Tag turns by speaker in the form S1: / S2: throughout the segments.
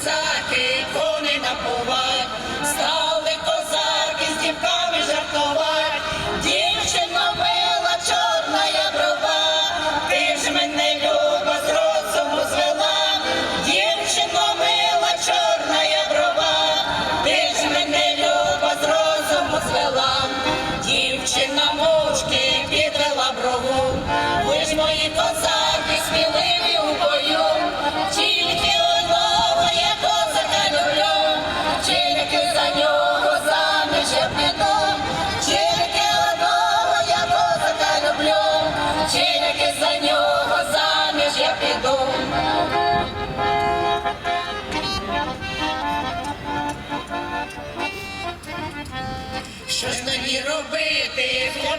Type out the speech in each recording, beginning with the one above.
S1: sa akin, kunin.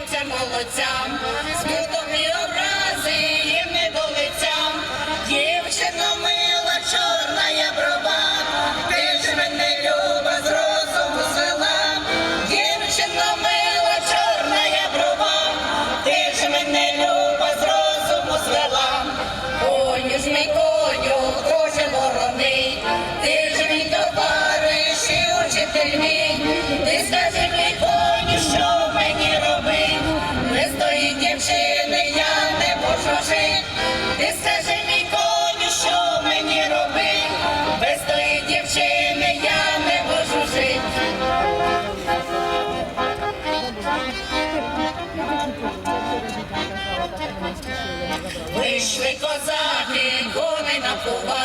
S1: Хлопцям молодцям, дівчини я не можу жити. Ти скажи мій коню, що мені робить, без тої дівчини я не можу жити. Вийшли козаки, коней напувати,